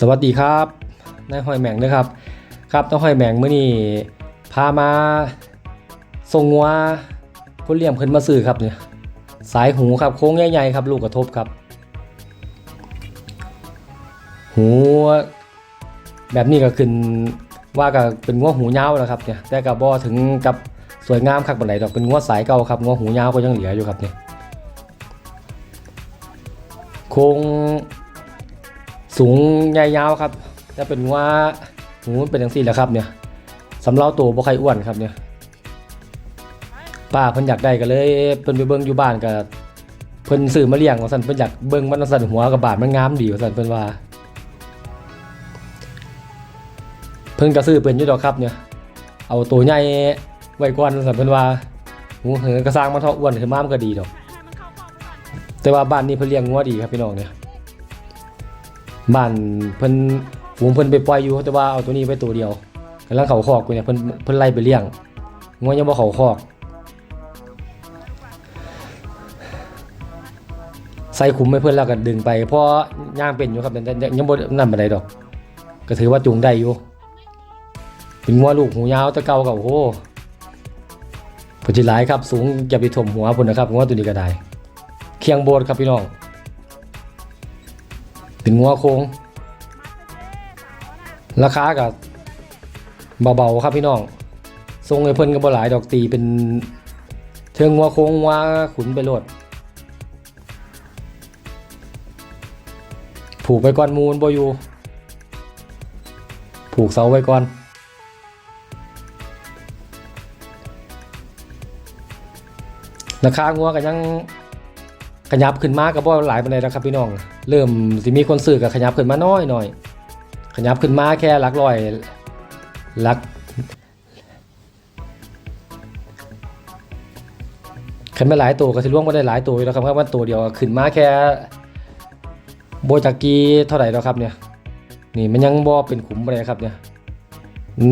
สวัสดีครับนายหอยแมงนะครับ ครับนายหอยแมงเมื้อนี้พามาส่งงัวคนเลี้ยงเพิ่นมาซื้อครับเนี่ยสายหูครับโค้งใหญ่ๆครับ ลูกกระทบครับ หูแบบนี้ก็ขึ้นว่าก็เป็นงัวหูยาวแล้วครับเนี่ยแต่ก็บ่ถึงกับสวยงามคักปานใดดอกเป็นงัวสายเก่าครับงัวหูยาวก็ยังเหลืออยู่ครับเนี่ยโค้ง สูงใหญ่ยาวครับจะเป็นว่าหูมันเป็นอย่างสี่แหละครับเนี่ยสำเราตัวบ่ใครอ้วนครับเนี่ยป้าเพิ่นอยากได้ก็เลยเพิ่นไปเบิ่งอยู่บ้านก็เพิ่นซื้อมาเลี้ยงว่าซั่นเพิ่นอยากเบิ่งมันว่าซั่นหัวกับบาดมันงามดีว่าซั่นเพิ่นว่า เพิ่นก็ซื้อเป็นอยู่ดอกครับเนี่ย เอาตัวใหญ่ไว้ก่อนว่าซั่นเพิ่นว่าหูเหือกระสร้างมันเท่าอ้วนขึ้นมามันก็ดีดอก แต่ว่าบ้านนี้เพิ่นเลี้ยงงัวดีครับพี่น้องเนี่ย บ้านเพิ่นฝูงเพิ่นไปปล่อยอยู่แต่ว่าเอาตัวนี้ไปตัวเดียวกำลังเขาคอกกูเนี่ยเพิ่นเพิ่นไล่ไปเลี้ยงงัวยังบ่เขาคอกใส่ขุมให้เพิ่นแล้วก็ดึงไปเพราะย่างเป็นอยู่ครับแต่แต่ยังบ่นั่นปานใดดอก ก็ถือว่าจูงได้อยู่เป็นงัวลูกหูยาวแต่เก่าก็โอ้โหเพิ่นสิหลายครับ สูงอย่าไปถ่มหัวพุ่นนะครับงัวตัวนี้ก็ได้ เคียงโบดครับพี่น้อง เป็นงัวโค้งราคากับเบาๆครับพี่น้องทรงไอ้เพิ่นก็บ่หลายดอกตีเป็นเทิงงัวโค้งงัวขุนไปโลดผูกไปก่อนมูลบ่อยู่ผูกเสาไว้ก่อนราคางัวก็ยัง ขยับขึ้นมาก็บ่หลายปานใดแล้วครับพี่น้อง เริ่มสิมีคนซื้อก็ขยับขึ้นมาน้อยหน่อย ขยับขึ้นมาแค่หลักร้อยหลักขึ้นมาหลายตัวก็สิล่วงมาได้หลายตัวอยู่แล้วครับเพราะว่าตัวเดียวขึ้นมาแค่โบจากกีเท่าไหร่แล้วครับเนี่ยนี่มันยังบ่เป็นขุมอะไรครับเนี่ย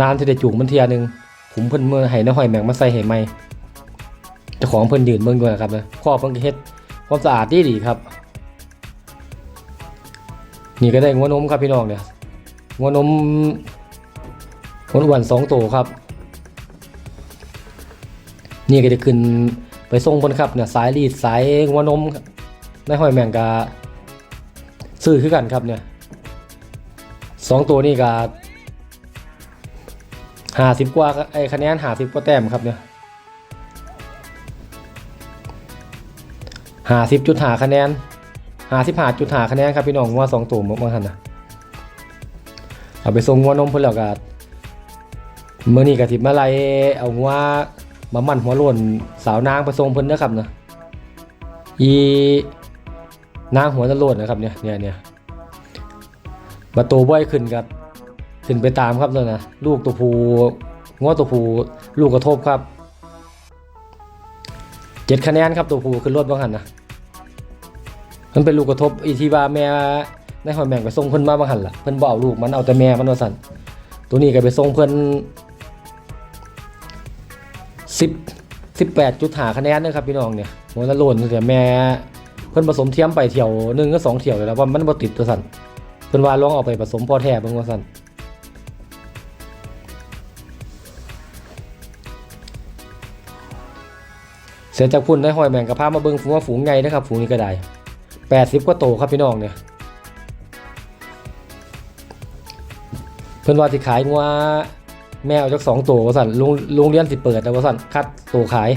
นานที่ได้จูงมันเทียหนึงขุมเพิ่นเมื่อให้น้าหอยแมงมาใส่ให้ใหม่เจ้าของเพิ่นยืนเบิ่งด้วยนะครับเนี่ยข้อเพิ่นเฮ็ด ความสะอาดดีดีครับ นี่ก็ได้งัวนมครับพี่น้องเนี่ยงัวนมงัวอ้วนสองตัวครับ นี่ก็จะขึ้นไปส่งบนครับเนี่ยสายรีดสายงัวนมในห้อยแมงกาซื้อคือกันครับเนี่ยสองตัวนี่ก็หาสิบกว่าไอ้คะแนนหาสิบกว่าแต้มครับเนี่ย หาสิบจุดหาคะแนนหาสิบหาจุดหาคะแนนครับพี่น้องงัวสองตัวมมาหันนะเอาไปส่งงัวนมเพื่อแล้วก็เมื่อนี้ก็ทิมาไลเอางัวมามันหัวล้นสาวนางไปส่งเพิ่นนะครับนะอีนางหัวตะโลดนะครับเนี่ยเนี่ยเนี่ยมาโตบ่อยขึ้นกับขึ้นไปตามครับเลยนะลูกตัวผูงัวตัวผูลูกกระทบครับ เจ็ดคะแนนครับตัวผู้ขึ้นรถบ้างหันนะมันเป็นลูกกระทบอีทีว่าแม่ในหอยแมงไปส่งเพิ่อนมาบางหันล่ะเพิ่อนบ่เอาลูกมันเอาแต่แม่มันว่าซั่นตัวนี้ก็ไปส่งเพิ่อน10 18จุดหาคะแนนเด้อครับพี่น้องเนี่ยหัวละโลนแต่แม่เพิ่อนผสมเทียมไปเที่ยวหนึ่งก็สองเที่ยวเลยแล้วว่ามันบ่ติดตัวซั่นเพิ่อนว่าลองเอาไปผสมพอแท้บิ่งว่าซั่น เสร็จจากพุ่นได้หอยแมงกระพามาเบิ่งฝูงว่าฝูงใหญ่นะครับ ฝูงนี้ก็ได้แปดสิบกว่าโตครับพี่น้องเนี่ยเพิ่อนว่าสิขายงัวแม่เอาจากสองตัวว่าสั่นลุงลุงเรียนสิเปิดแต่ว่าสั่นคัดตัวขาย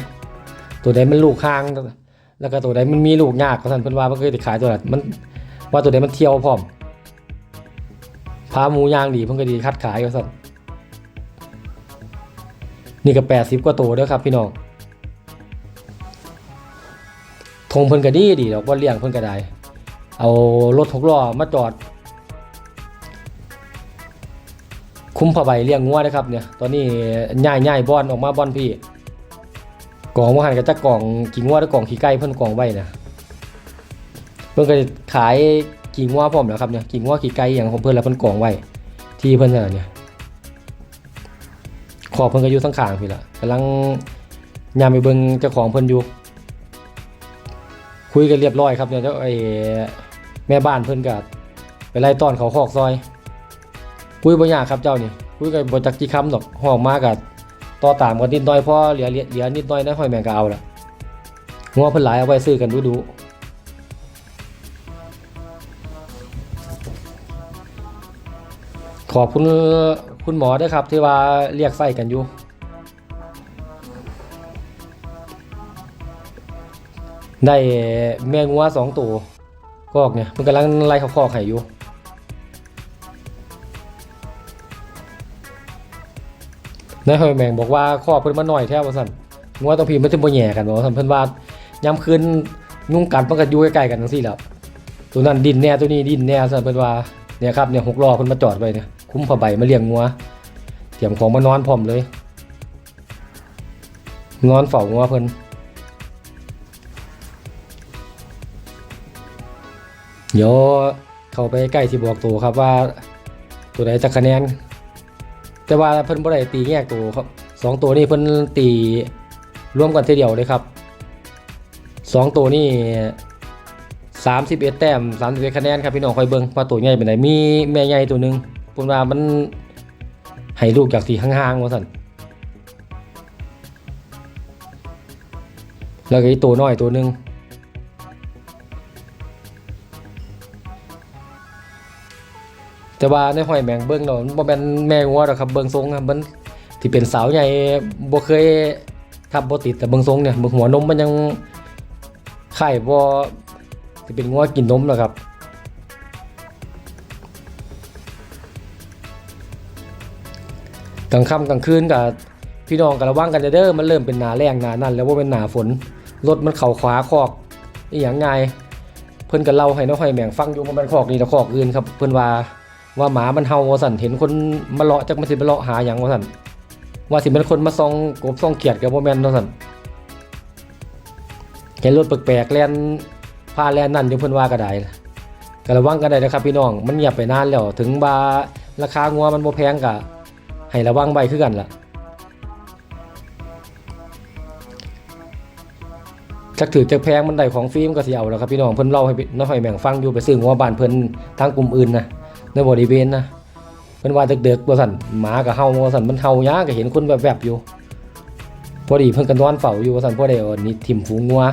ตัวใดมันลูกข้าง แล้วก็ตัวใดมันมีลูกยากว่าสั่นเพิ่อนว่ามันเคยสิขายตัวนั้นมันว่าตัวใดมันเที่ยวพร้อมพาหมูย่างดีเพิ่นก็ดีคัดขายว่าสั่นนี่ก็แปดสิบกว่าโตเด้อครับพี่น้อง ทงเพิ่นก็ดีดีดอกว่าเลี้ยงเพิ่นก็ได้ เอารถหกล้อมาจอด คุ้มผ้าใบเลี้ยงงัวนะครับเนี่ย ตอนนี้ย่ายย่ายบอนออกมาบอนพี่กล่องว่าหันกับจักกล่องขี้งัวหรือกล่องขี้ไก่เพิ่นกล่องไว้นะเพิ่นก็ขายขี้งัวพร้อมแล้วครับเนี่ยขี้งัวขี้ไก่อย่างของเพิ่นแล้วเพิ่นกล่องไว้ ที่เพิ่นน่ะเนี่ยขอบเพิ่นก็อยู่ข้างพี่ละกำลังยามไปเบิ่งเจ้าของเพิ่นอยู่ คุยกันเรียบร้อยครับเนี่ยเจ้าไอ้แม่บ้านเพิ่อนก็ไปไล่ต้อนเขาคอกซอย คุยบ่ยากครับเจ้านี่คุยกันบ่จักกี่คำดอกห้องมาก็ต่อตามกันนิดน่อยพอเหลือเหลือเลือนิดน่อยนะห้อยแมงก็เอาละงัวเพิ่นหลายเอาไว้ซื้อกันดูๆขอบคุณคุณหมอด้วยครับที่ว่าเรียกไส้กันอยู่ ได้แม่งัวสองตัวคอกเนี่ยมันกำลังไล่เขาคอกไข่อยู่นายหอยแมงบอกว่าคอกเพิ่นมาหน่อยแท้ว่าซั่นงัวต้องพีมันจะบ่แย่กันบ่ว่าซั่นเพิ่นว่ายามคืนยุ่งกัดมันก็อยู่ใกล้ๆกันจังซี่แหล้วตัวนั้นดินแน่ตัวนี้ดินแน่ซั่นเพิ่นว่าเนี่ยครับเนี่ยหกล้อเพิ่นมาจอดไว้เนี่ยคุ้มผ้าใบมาเลี้ยงงัวเตรียมของมานอนพร้อมเลยนอนเฝ้างัวเพิ่น เดี๋ยวเข้าไปใกล้สิบอกตัวครับว่า ตัวไหนจะคะแนน แต่ว่าเพิ่นบ่ได้ตีแยกตัวครับสองตัวนี้เพิ่นตีรวมกันทีเดียวเลยครับสองตัวนี้31แต้ม31คะแนนครับพี่น้องคอยเบิ่งว่าตัวใหญ่เป็นไหนมีแม่ใหญ่ตัวหนึ่งพิ่นว่ามันให้ลูกจากที่ห่างๆว่าซั่นแล้วก็อีตัวน้อยตัวหนึ่ง แต่ว่าในหอยแมงเบิ้งเนาะมันบ่แม่นแม่งัวดอกครับเบิ้งทรงอะมันที่เป็นสาวใหญ่บ่เคยทับบ่ติดแต่เบิ้งทรงเนี่ยเบิ้งหัวนมมันยังไข่บ่สิเป็นงัวกินนมแล้วครับกลางค่ำกลางคืนกับพี่น้องก็ระวังกันเด้อมันเริ่มเป็นหนาแรงหนานั่นแล้วว่าเป็นหนาฝนรถมันเข่าขวาคอกอีหยังไงเพิ่นก็เล่าให้น้องหอยแมงฟังอยู่ว่ามันคอกนี่แล้วคอกอื่นครับเพิ่นว่า ว่าหมามันเห่าวสันเห็นคนมาเลาะจักมันสิมาเลาะหาหยังวสันว่าสิเป็นคนมาซองกบซองเขียดกับบ่แมนวสันเห็นรถแปลกๆแล่นพาแล่นนั่นยู่เพิ่นว่าก็ได้ก็ระวังกันได้นะครับพี่น้องมันเงียบไปนานแล้วถึงบาราคางัวมันบ่แพงก็ให้ระวังไว้คือกันล่ะจักถือจักแพงมันได้ของฟรีมันก็สิเอาแล้วครับพี่น้องเพิ่นเล่าให้น้อยหอยแม่งฟังอยู่ไปซื้องัวบ้านเพิ่นทางกลุ่มอื่นนะ ในบริเวณนะเป็นว่าเด็กๆว่สันหมากับเฮาว่สันมันเฮายาก็เห็นคนแวบๆอยู่ พอดีเพิ่นกันนอนเฝ้าอยู่ว่สันพอได้นี่ทิ่มฝูงงัว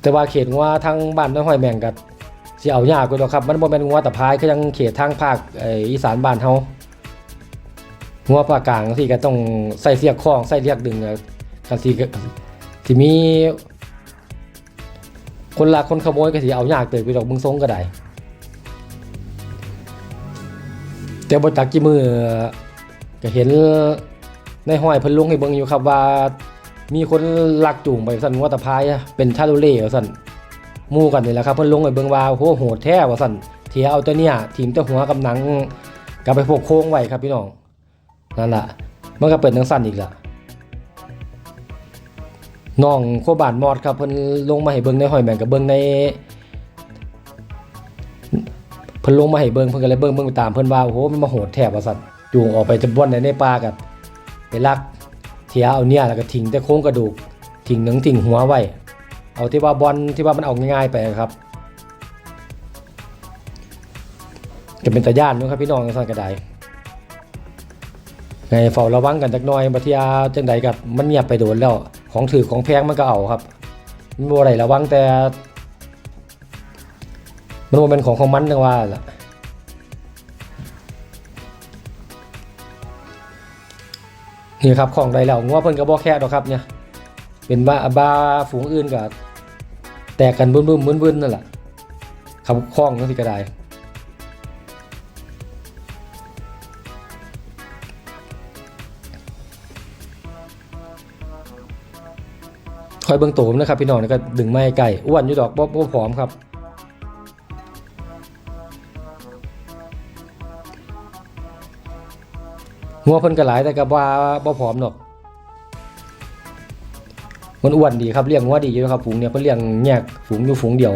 แต่ว่าเขตงัวทางบ้านน้อยห้อยแมงก็สิเอายากกว่าดอกครับ มันบ่แม่นงัวตะพายคือยังเขตทางภาคอีสานบ้านเฮางัวภาคกลางสิก็ต้องใส่เสียกคล้องใส่เรียกดึงกันสิก็สิมี คนลักคนขโมยก็สิเอายากเติบไปดอกมึงทรงก็ได้ แต่บ่จักกี่มือก็เห็นในห้อยเพิ่นลงให้เบิ่งอยู่ครับว่า มีคนลักจูงไปสั่นว่าตพายเป็นชาโลเล่สั่นมู่กันนี่แหละครับเพิ่นลงให้เบิ่งว่าโหโหดแท้ว่าสั่นเทียเอาตัวเนี้ยทีมตัวหัวกับหนังกลับไปพวกโค้งไว้ครับพี่น้องนั่นล่ะมันก็เป็นจังสั่นอีกล่ะน้องโคบานมอดครับเพิ่นลงมาให้เบิ่งในห้อยแม่งกับเบิ่งใน เพิ่นลงมาให้เบิ่งเพิ่นก็เลยเบิ่งเบิ่งไปตามเพิ่นว่าโอ้โหมันมาโหดแทบว่าซั่นจูงออกไปจะบ่อนในในป่ากับไปลักเทียเอาเนี่ยแล้วก็ทิ้งแต่โครงกระดูกทิ้งหนังทิ้งหัวไว้ เอาที่ว่าบอลที่ว่ามันเอาง่ายๆไปครับก็เป็นตาย่านนะครับพี่น้องซั่นก็ได้ไงเฝ้าระวังกันจักหน่อยบัดเทียจังใดกับมันเงียบไปโดนแล้ว ของถือของแพงมันก็เอาครับมันบ่ได้ระวังแต่ มันเป็นของของมันจังว่าล่ะนี่ครับของใดแล้วงัวเพิ่นก็บ่แค่ดอกครับเนี่ย เป็นบ้าบาฝูงอื่นก็แตกกันบึ้มๆมึนๆนั่นแหละครับคล้องจังซี่ก็ได้คอยเบิ่งโตมนะครับพี่น้องนี่ก็ดึงไม้ไก่อ้วนอยู่ดอกบ่บ่ผอมครับ งัวเพิ่นก็หลายแต่ก็บ่บ่ผอมดอกมันอ้วนดีครับเลี้ยงงัวดีอยู่ครับฝูงเนี่ยเพิ่นเลี้ยงแยกฝูงอยู่ฝูงเดียว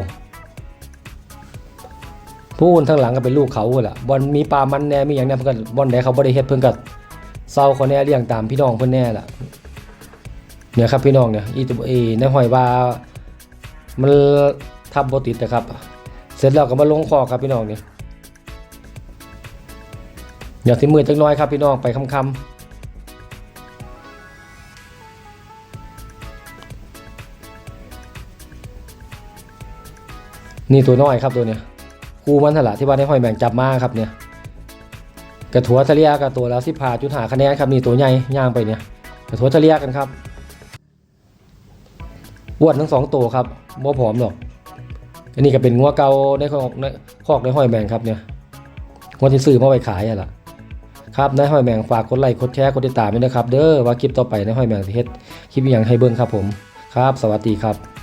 ผู้อื่นทางหลังก็เป็นลูกเขาล่ะบ่อนมีปลามันแน่มีหยังแน่เพิ่นก็บ่อนใดเขาบ่ได้เฮ็ดเพิ่นก็เซาเขาแน่เลี้ยงตามพี่น้องเพิ่นแน่ล่ะเนี่ยครับพี่น้องเนี่ยอีตัวเอในหอยว่ามันทับบ่ติดนะครับ เสร็จแล้วก็มาลงคอครับพี่น้องเนี่ย อย่าสิมือจักน้อยครับพี่น้องไปคำคำนี่ตัวน้อยครับตัวเนี้ยกูมันสละที่ว่าได้ห้อยแบ่งจับมาครับเนี่ยกระถัวทะเลียกับตัวแล้วสิพาจุดหาคะแนนครับนี่ตัวใหญ่ย่างไปเนี่ยกระถัวทะเลียกันครับอ้วนทั้งสองตัวครับบ่ผอมหรอกอันนี้ก็เป็นงัวเก่าในคอกในคอกในห้อยแมงครับเนี่ยงัวที่ซื้อมาไว้ขายอะล่ะ ครับในห้อยแมงฝากกดไลค์กดแชร์กดติดตามด้วยนะครับ เด้อว่าคลิปต่อไปในห้อยแมงสิเฮ็ดคลิปอย่างให้เบิ่งครับผม ครับ สวัสดีครับ